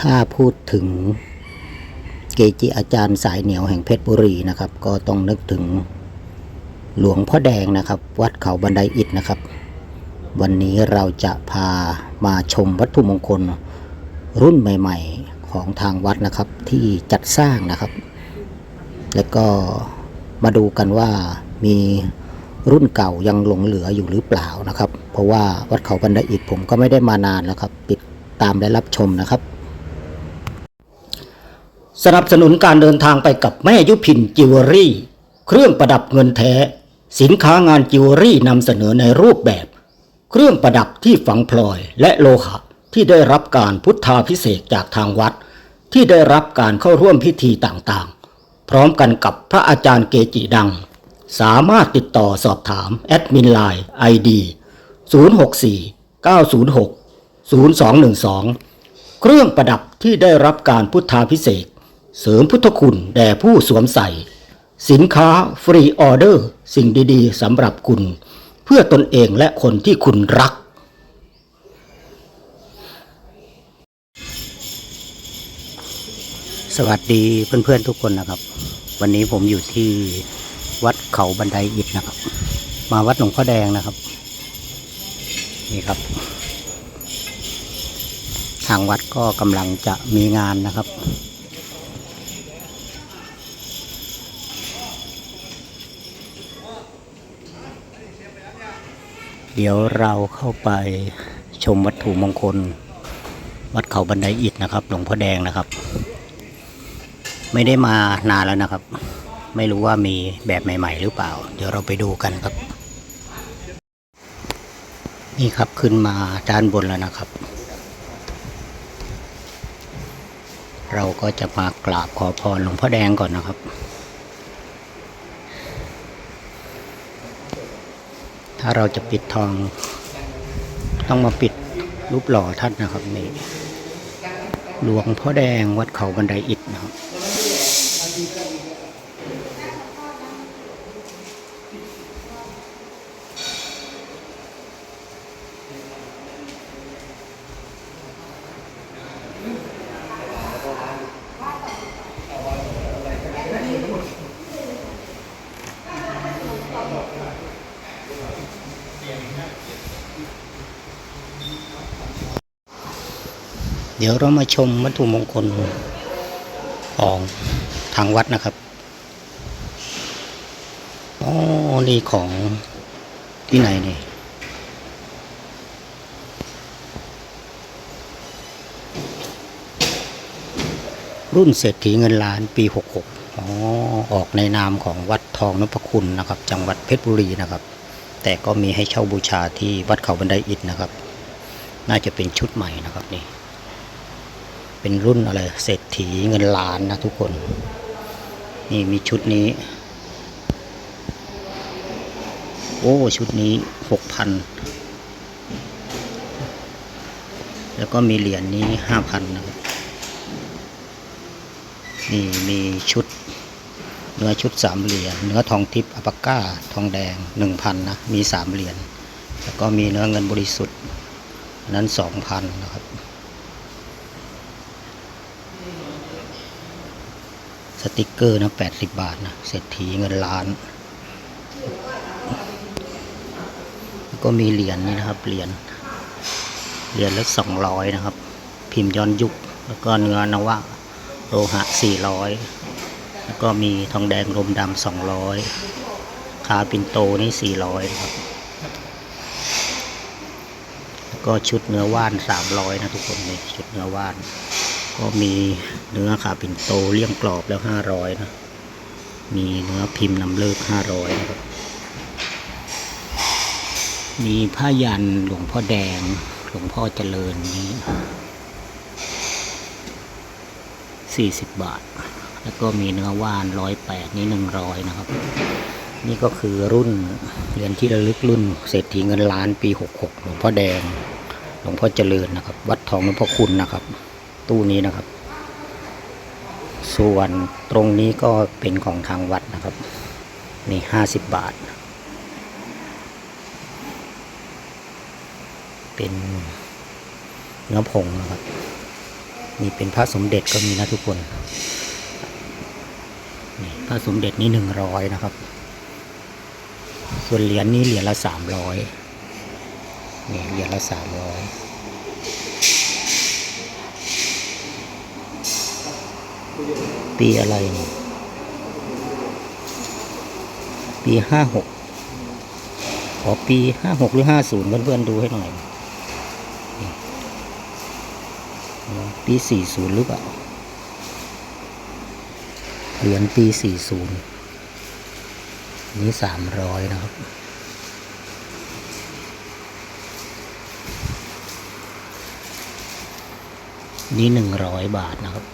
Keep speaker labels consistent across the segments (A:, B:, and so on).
A: ถ้าพูดถึงเกจิอาจารย์สายเหนียวแห่งเพชรบุรีนะครับ ก็ต้องนึกถึงหลวงพ่อแดงนะครับ วัดเขาบันไดอิฐนะครับ วันนี้เราจะพามาชมวัตถุมงคลรุ่นใหม่ ๆของทางวัดนะครับ ที่จัดสร้างนะครับ แล้วก็มาดูกันว่ามีรุ่นเก่ายังหลงเหลืออยู่หรือเปล่านะครับ เพราะว่าวัดเขาบันไดอิฐผมก็ไม่ได้มานานแล้วครับ ติดตามและรับชมนะครับ สนับสนุนการเดินทางไปกับแม่ยุพินจิวเวลรี่ เครื่องประดับเงินแท้ สินค้างานจิวเวลรี่นำเสนอในรูปแบบ เครื่องประดับที่ฝังพลอยและโลหะที่ได้รับการพุทธาพิเศษจากทางวัด ที่ได้รับการเข้าร่วมพิธีต่างๆ พร้อมกันกับพระอาจารย์เกจิดัง สามารถติดต่อสอบถามแอดมินไลน์ ID 064 906 0212 เครื่องประดับที่ได้รับการพุทธาพิเศษ เสริมพุทธคุณแด่ผู้สวมใส่ สินค้าฟรีออเดอร์ สิ่งดีๆสำหรับคุณ เพื่อตนเองและคนที่คุณรัก สวัสดีเพื่อนๆทุกคนนะครับ วันนี้ผมอยู่ที่วัดเขาบันไดอิฐนะครับ มาวัดหลวงพ่อแดงนะครับ นี่ครับ ทางวัดก็กำลังจะมีงานนะครับ เดี๋ยวเราเข้าไปชมวัตถุมงคล วัดเขาบันไดอิฐนะครับ หลวงพ่อแดงนะครับ ไม่ได้มานานแล้วนะครับ ไม่รู้ว่ามีแบบใหม่ ๆ หรือเปล่า เดี๋ยวเราไปดูกันครับ นี่ครับขึ้นมาด้านบนแล้วนะครับ เราก็จะมากราบขอพรหลวงพ่อแดงก่อนนะครับ ถ้าเราจะปิดทอง ต้องมาปิดรูปหล่อท่านนะครับนี่หลวงพ่อแดงวัดเขาบันไดอิฐนะครับ เดี๋ยวเรามาชมวัตถุมงคลของทางวัดนะครับอ๋อนี่ของที่ไหนนี่รุ่นเศรษฐีเงินล้านปี 66อ๋อออกในนามของวัดทองนพคุณนะครับ จังหวัดเพชรบุรีนะครับ แต่ก็มีให้เช่าบูชาที่วัดเขาบันไดอิฐนะครับ น่าจะเป็นชุดใหม่นะครับนี่ เป็นรุ่นอะไรเศรษฐีเงินล้านนะทุกคน นี่มีชุดนี้ โอ้ชุดนี้หกพันแล้วก็มีเหรียญนี้ห้าพันนะครับ นี่มีชุด เนื้อชุดสามเหรียญเนื้อทองทิพย์อปาก้า ทองแดงหนึ่งพันนะ มีสามเหรียญแล้วก็มีเนื้อเงินบริสุทธิ์นนั้นสองพันนะครับ สติกเกอร์นะแปดสิบบาทนะเศรษฐีเงินล้าน แล้วก็มีเหรียญนี่นะครับเหรียญเหรียญละสองร้อยนะครับ พิมพ์ย้อนยุค แล้วก็เนื้อนวะโลหะสี่ร้อย แล้วก็มีทองแดงลมดำสองร้อยคาปินโตนี่สี่ร้อยครับ แล้วก็ชุดเนื้อว่านสามร้อยนะทุกคนนี่ชุดเนื้อว่าน ก็มีเนื้อขาปิ่นโตเลี่ยมกรอบแล้วห้าร้อยนะ มีเนื้อพิมพ์นำเลิกห้าร้อยนะครับมีผ้ายันหลวงพ่อแดง หลวงพ่อเจริญนี้สี่สิบบาท แล้วก็มีเนื้อว่านร้อยแปดนี่หนึ่งร้อยนะครับ นี่ก็คือรุ่นเหรียญที่ระลึกรุ่น เศรษฐีเงินล้านปีหกหกหลวงพ่อแดง หลวงพ่อเจริญนะครับ วัดทองนพคุณนะครับ ตู้นี้นะครับ ส่วนตรงนี้ก็เป็นของทางวัดนะครับ นี่ห้าสิบบาท เป็นเนื้อผงนะครับมีเป็นพระสมเด็จก็มีนะทุกคน พระสมเด็จนี่หนึ่งร้อยนะครับ ส่วนเหรียญนี้เหรียญละสามร้อยนี่เหรียญละสามร้อยปีอะไรนี่ปีห้าหกขอปีห้าหกหรือห้าศูนย์เพื่อนๆดูให้หน่อย ปีสี่ศูนย์หรือเปล่า เหรียญปีสี่ศูนย์นี่สามร้อยนะครับ นี่หนึ่งร้อยบาทนะครับ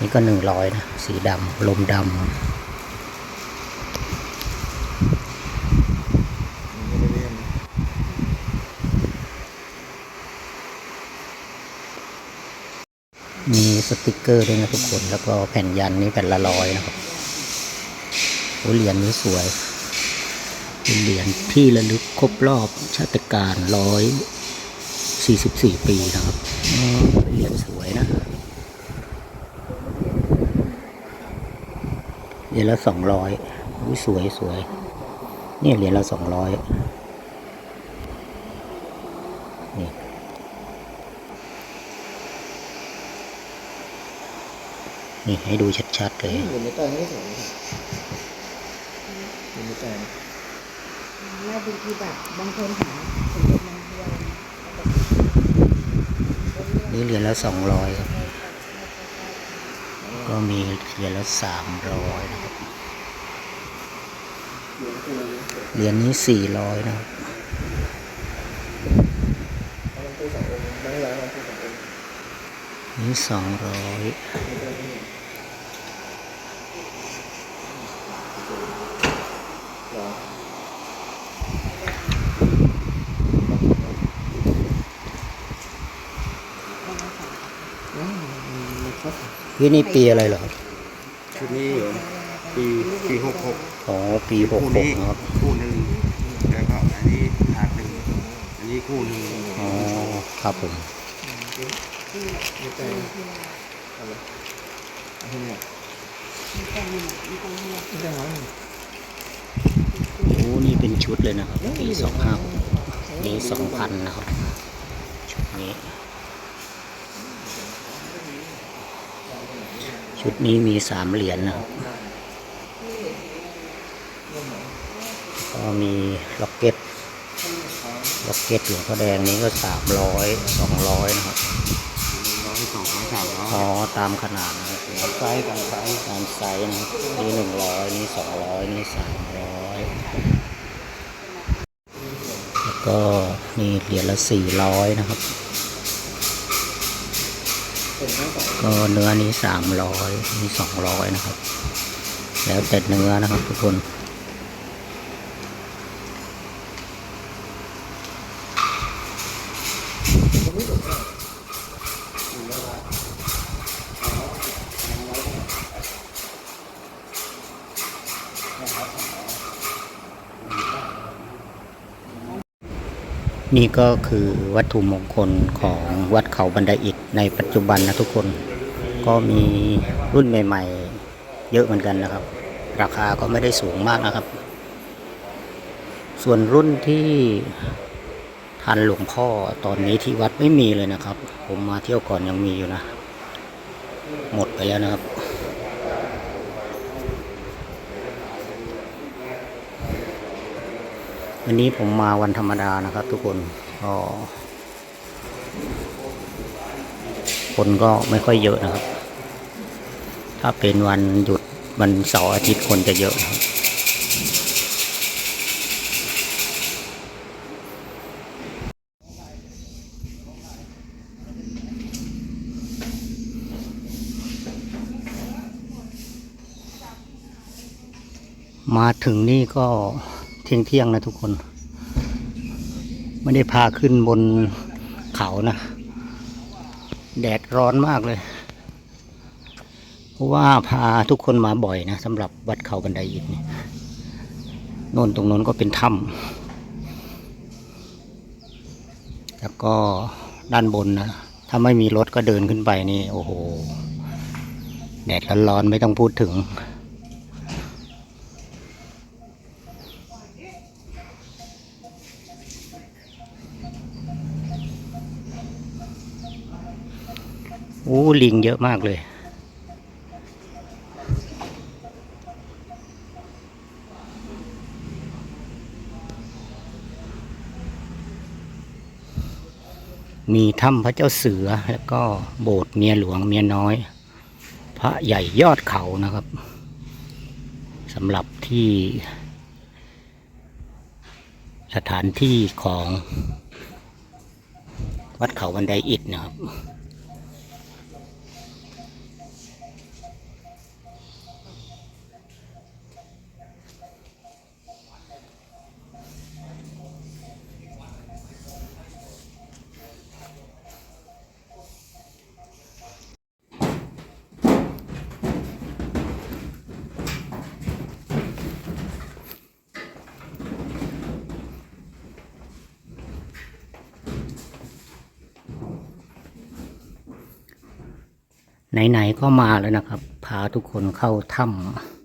A: นี่ก็หนึ่งร้อยนะ สีดำลมดำมี สติกเกอร์ด้วยนะทุกคน แล้วก็แผ่นยันนี่แผ่นละร้อยนะครับโอ้เหรียญนี้สวยเป็นเหรียญที่ระลึกครบรอบชาติการร้อยสี่สิบสี่ปีนะครับเหรียญสวยนะเหรียญละสองร้อยสวยสวยเนี่ยเหรียญละสองร้อย นี่ให้ดูชัดๆเลย
B: อยู่ในใต้นี่สวยอยู่ในใต้
C: แล้วบางทีแบบบางคนหาสมเด็จนางเดียว
A: นี่เหรียญละสองร้อยครับก็มีเหรียญละสามร้อยนะครับเหรียญนี้สี่ร้อยนะครับ
B: มันคือสององค์ไม่ได้ร้ายมันคือสององค์
A: นี่สองร้อย พี่นี่ปีอะไรเหรอครับ
D: ชุดนี้เหรอปีปีหกหก
A: อ๋อปีหก
D: คู่
A: หก
D: นี้
A: นะครับ
D: คู่หนึ่งแล้วก็อันนี้ถาดหนึ่งอันนี้คู่หนึ่ง
A: อ๋อครับผม
B: ในใต้อะไรอะไรเนี่ยไม่ได้ร้าย
A: โอ้นี่เป็นชุดเลยนะครับปีสองห้านี่สองพันนะครับชุดนี้ ชุดนี้มีสามเหรียญนะครับก็มีล็อกเก็ตล็อกเก็ตหลวงพ่อแดงนี้ก็สามร้อยสองร้อยนะครับ
D: ร้อยสองร้อยสามร้อย
A: อ๋อตามขนาดนะครับ
D: ไซส์ต่างไซส์
A: ตามไซส์นะครับนี่หนึ่งร้อยนี่สองร้อยนี่สามร้อยแล้วก็นี่เหรียญละสี่ร้อยนะครับ ก็เนื้อนี้สามร้อยนี่สองร้อยนะครับ แล้วแต่เนื้อนะครับทุกคนนี่ก็คือวัตถุมงคลของวัดเขาบันไดอิฐในปัจจุบันนะทุกคน ก็มีรุ่นใหม่ๆ เยอะเหมือนกันนะครับ ราคาก็ไม่ได้สูงมากนะครับ ส่วนรุ่นที่ทันหลวงพ่อตอนนี้ที่วัดไม่มีเลยนะครับ ผมมาเที่ยวก่อนยังมีอยู่นะ หมดไปแล้วนะครับวันนี้ผมมาวันธรรมดานะครับ ทุกคนก็คนก็ไม่ค่อยเยอะนะครับ ถ้าเป็นวันหยุดวันเสาร์อาทิตย์คนจะเยอะครับมาถึงนี่ก็เที่ยงเที่ยงนะทุกคน ไม่ได้พาขึ้นบนเขานะ แดดร้อนมากเลย เพราะว่าพาทุกคนมาบ่อยนะสำหรับวัดเขาบันไดอิฐนี่โน่นตรงโน้นก็เป็นถ้ำแล้วก็ด้านบนนะถ้าไม่มีรถก็เดินขึ้นไปนี่ โอ้โหแดดร้อนๆไม่ต้องพูดถึงโอ้ลิงเยอะมากเลย มีถ้ำพระเจ้าเสือแล้วก็โบสถ์เมียหลวงเมียน้อย พระใหญ่ยอดเขานะครับสำหรับที่ สถานที่ของวัดเขาบันไดอิฐนะครับ ไหนๆก็มาแล้วนะครับ พาทุกคนเข้าถ้ำ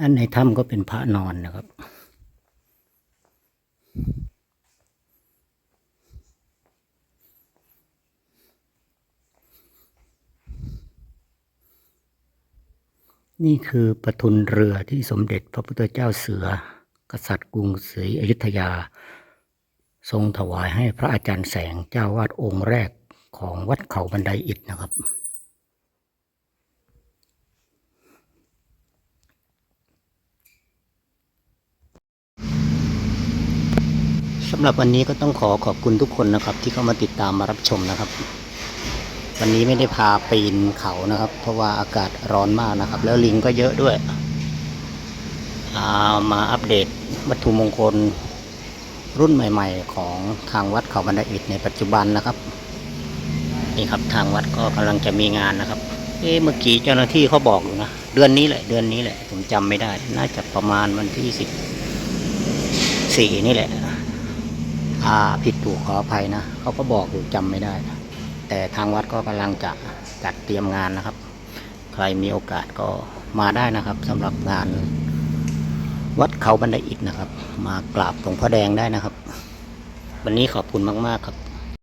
A: อันในถ้ำก็เป็นพระนอนนะครับ นี่คือประทุนเรือที่สมเด็จพระพุทธเจ้าเสือ กษัตริย์กรุงศรีอยุธยา ทรงถวายให้พระอาจารย์แสงเจ้าวาดองค์แรกของวัดเขาบันไดอิฐนะครับำหรับวันนี้ก็ต้องขอขอบคุณทุกคนนะครับ ที่เข้ามาติดตามมารับชมนะครับ วันนี้ไม่ได้พาปีนเขานะครับ เพราะว่าอากาศร้อนมากนะครับ แล้วลิงก็เยอะด้วยอามาอัปเดตวัตถุมงคลรุ่นใหม่ ๆ ของทางวัดเขาบันไดอิฐในปัจจุบันนะครับนี่ครับทางวัดก็กำลังจะมีงานนะครับ เอ๊ะเมื่อกี้เจ้าหน้าที่เขาบอกอยู่นะเดือนนี้แหละเดือนนี้แหละผมจำไม่ได้ น่าจะประมาณวันที่สิบสี่นี่แหละ อ่าผิดถูกขออภัยนะเขาก็บอกอยู่จำไม่ได้แต่ทางวัดก็กำลังจะจัดเตรียมงานนะครับ ใครมีโอกาสก็มาได้นะครับสำหรับงาน วัดเขาบันไดอิฐนะครับ มากราบหลวงพ่อแดงได้นะครับ วันนี้ขอบคุณมาก ๆ ครับ